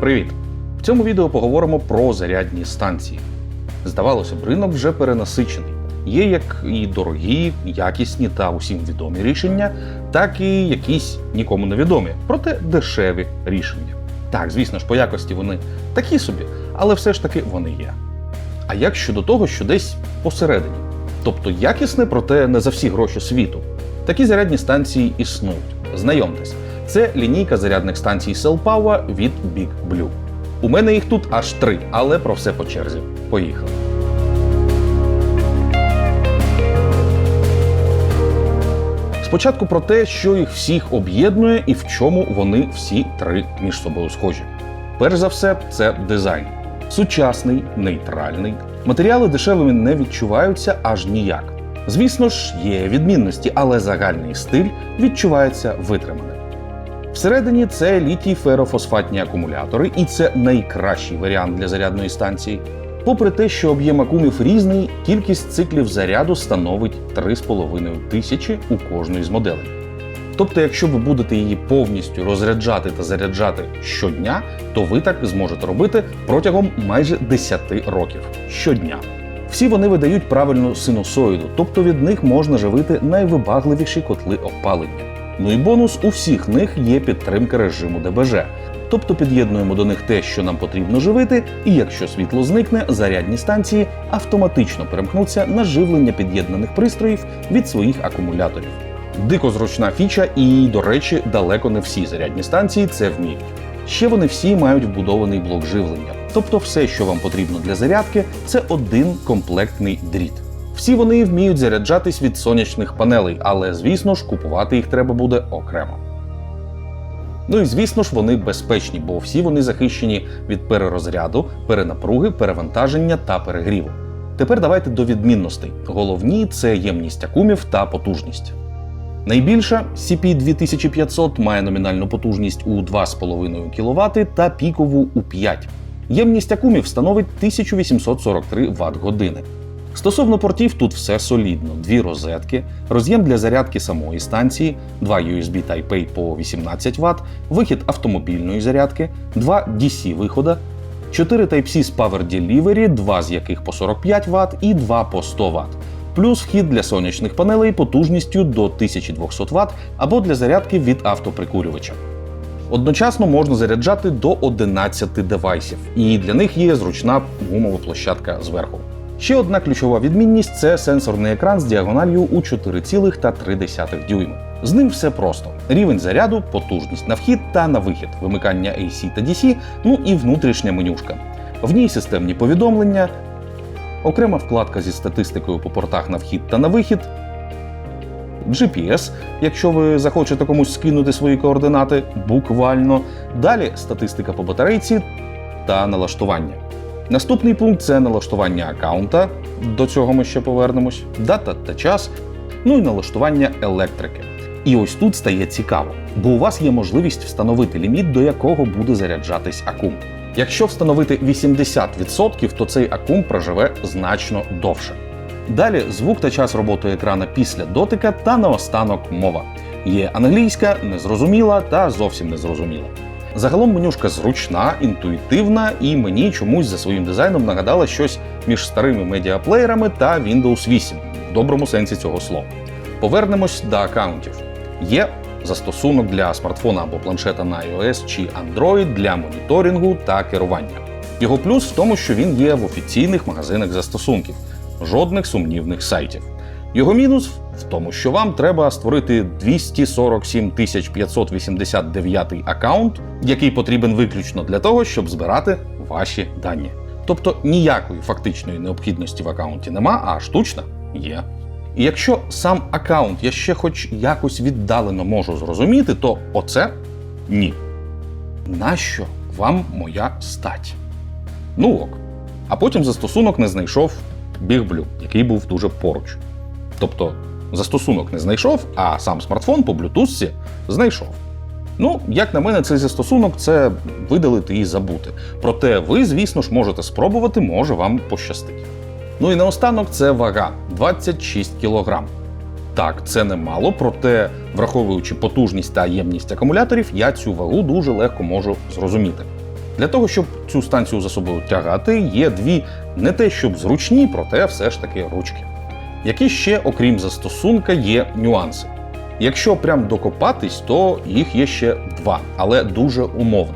Привіт! В цьому відео поговоримо про зарядні станції. Здавалося б, ринок вже перенасичений. Є як і дорогі, якісні та усім відомі рішення, так і якісь нікому не відомі, проте дешеві рішення. Так, звісно ж, по якості вони такі собі, але все ж таки вони є. А як щодо того, що десь посередині? Тобто якісне, проте не за всі гроші світу. Такі зарядні станції існують. Знайомтесь, це лінійка зарядних станцій CellPower від Big Blue. У мене їх тут аж три, але про все по черзі. Поїхали. Спочатку про те, що їх всіх об'єднує і в чому вони всі три між собою схожі. Перш за все, це дизайн. Сучасний, нейтральний. Матеріали дешевими не відчуваються аж ніяк. Звісно ж, є відмінності, але загальний стиль відчувається витриманим. Всередині це літій ферофосфатні акумулятори, і це найкращий варіант для зарядної станції. Попри те, що об'єм акумів різний, кількість циклів заряду становить 3,5 тисячі у кожної з моделей. Тобто, якщо ви будете її повністю розряджати та заряджати щодня, то ви так зможете робити протягом майже 10 років щодня. Всі вони видають правильну синусоїду, тобто від них можна живити найвибагливіші котли опалення. Ну і бонус у всіх них є підтримка режиму ДБЖ. Тобто під'єднуємо до них те, що нам потрібно живити, і якщо світло зникне, зарядні станції автоматично перемкнуться на живлення під'єднаних пристроїв від своїх акумуляторів. Дико зручна фіча, і, до речі, далеко не всі зарядні станції це вміють. Ще вони всі мають вбудований блок живлення. Тобто, все, що вам потрібно для зарядки, це один комплектний дріт. Всі вони вміють заряджатись від сонячних панелей, але звісно ж купувати їх треба буде окремо. Ну і звісно ж, вони безпечні, бо всі вони захищені від перерозряду, перенапруги, перевантаження та перегріву. Тепер давайте до відмінностей. Головні це ємність акумів та потужність. Найбільша CP2500 має номінальну потужність у 2,5 кВт та пікову у 5. Ємність акумів становить 1843 Вт години. Стосовно портів, тут все солідно: дві розетки, роз'єм для зарядки самої станції, два USB Type-A по 18 Вт, вихід автомобільної зарядки, два DC вихода, 4 Type-C з Power Delivery, два з яких по 45 Вт і два по 100 Вт. Плюс вхід для сонячних панелей потужністю до 1200 Вт або для зарядки від автоприкурювача. Одночасно можна заряджати до 11 девайсів, і для них є зручна гумова площадка зверху. Ще одна ключова відмінність це сенсорний екран з діагональю у 4,3 дюйма. З ним все просто: рівень заряду, потужність на вхід та на вихід, вимикання AC та DC, ну і внутрішня менюшка. В ній системні повідомлення, окрема вкладка зі статистикою по портах на вхід та на вихід, GPS, якщо ви захочете комусь скинути свої координати, буквально. Далі статистика по батарейці та налаштування. Наступний пункт це налаштування аккаунта. До цього ми ще повернемось, дата та час, ну і налаштування електрики. І ось тут стає цікаво, бо у вас є можливість встановити ліміт, до якого буде заряджатись акум. Якщо встановити 80%, то цей акум проживе значно довше. Далі звук та час роботи екрана після дотика та наостанок мова. Є англійська, незрозуміла та зовсім незрозуміла. Загалом менюшка зручна, інтуїтивна і мені чомусь за своїм дизайном нагадала щось між старими медіаплеєрами та Windows 8 в доброму сенсі цього слова. Повернемось до аккаунтів. Є застосунок для смартфона або планшета на iOS чи Android для моніторингу та керування. Його плюс в тому, що він є в офіційних магазинах застосунків, жодних сумнівних сайтів. Його мінус в тому, що вам треба створити 247 589 аккаунт, який потрібен виключно для того, щоб збирати ваші дані. Тобто ніякої фактичної необхідності в аккаунті нема, а штучна є. І якщо сам аккаунт я ще хоч якось віддалено можу зрозуміти, то оце ні. Нащо вам моя стать? Ну ок. А потім застосунок не знайшов BigBlue, який був дуже поруч. Тобто застосунок не знайшов, а сам смартфон по Bluetooth знайшов. Ну, як на мене, цей застосунок це видалити і забути. Проте ви, звісно ж, можете спробувати, може вам пощастить. Ну і наостанок це вага 26 кг. Так, це немало, проте, враховуючи потужність та ємність акумуляторів, я цю вагу дуже легко можу зрозуміти. Для того, щоб цю станцію за собою тягати, є дві не те, щоб зручні, проте все ж таки ручки. Які ще, окрім застосунка, є нюанси. Якщо прям докопатись, то їх є ще два, але дуже умовно.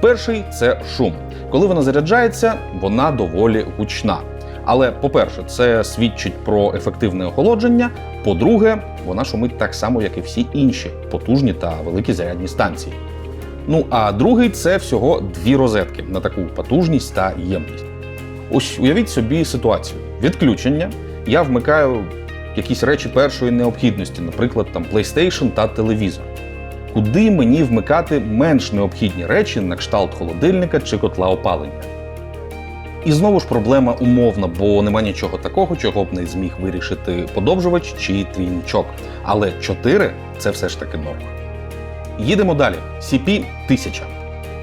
Перший це шум. Коли вона заряджається, вона доволі гучна. Але, по-перше, це свідчить про ефективне охолодження. По-друге, вона шумить так само, як і всі інші потужні та великі зарядні станції. Ну а другий це всього дві розетки на таку потужність та ємність. Ось уявіть собі ситуацію: відключення. Я вмикаю якісь речі першої необхідності, наприклад, там PlayStation та телевізор. Куди мені вмикати менш необхідні речі на кшталт холодильника чи котла опалення? І знову ж проблема умовна, бо нема нічого такого, чого б не зміг вирішити подовжувач чи трійничок. Але 4 це все ж таки норма. Їдемо далі. CP 1000.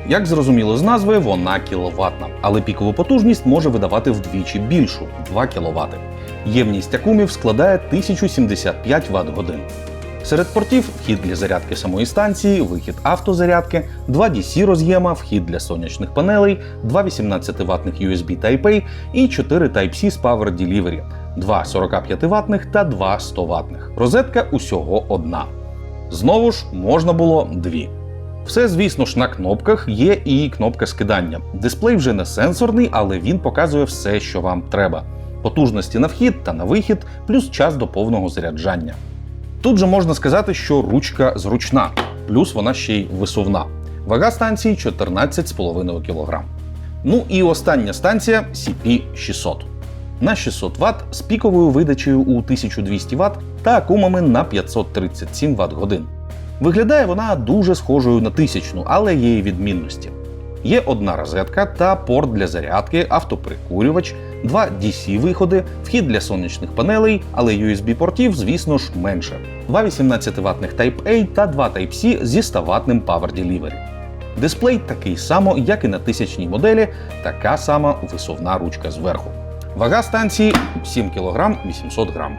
Як зрозуміло з назви, вона кіловатна, але пікову потужність може видавати вдвічі більшу 2 кВт. Ємність акумів складає 1075 Вт годин. Серед портів вхід для зарядки самої станції, вихід автозарядки, два DC роз'єма, вхід для сонячних панелей, два 18 ватних USB Type-A і 4 Type-C з Power Delivery, два 45 ватних та два 100 ватних. Розетка усього одна. Знову ж можна було дві. Все, звісно ж, на кнопках є і кнопка скидання. Дисплей вже не сенсорний, але він показує все, що вам треба: потужності на вхід та на вихід, плюс час до повного заряджання. Тут же можна сказати, що ручка зручна, плюс вона ще й висувна. Вага станції 14,5 кг. Ну і остання станція CP600. На 600 Вт з піковою видачею у 1200 Вт та акумами на 537 Вт годин. Виглядає вона дуже схожою на тисячну, але є і відмінності. Є одна розетка та порт для зарядки, автоприкурювач, два DC-виходи, вхід для сонячних панелей, але USB-портів, звісно ж, менше. Два 18 ватних Type-A та два Type-C зі 100 ватним Power Delivery. Дисплей такий само, як і на тисячній моделі, така сама висувна ручка зверху. Вага станції 7 кг 800 г.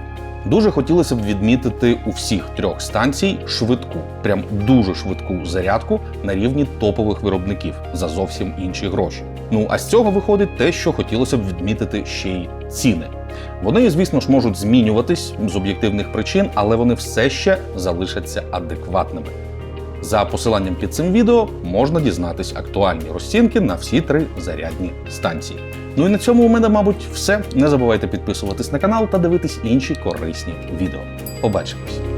Дуже хотілося б відмітити у всіх трьох станцій швидку, прям дуже швидку зарядку на рівні топових виробників за зовсім інші гроші. Ну а з цього виходить те, що хотілося б відмітити ще й ціни. Вони, звісно ж, можуть змінюватись з об'єктивних причин, але вони все ще залишаться адекватними. За посиланням під цим відео можна дізнатись актуальні розцінки на всі три зарядні станції. Ну і на цьому у мене, мабуть, все. Не забувайте підписуватись на канал та дивитись інші корисні відео. Побачимось!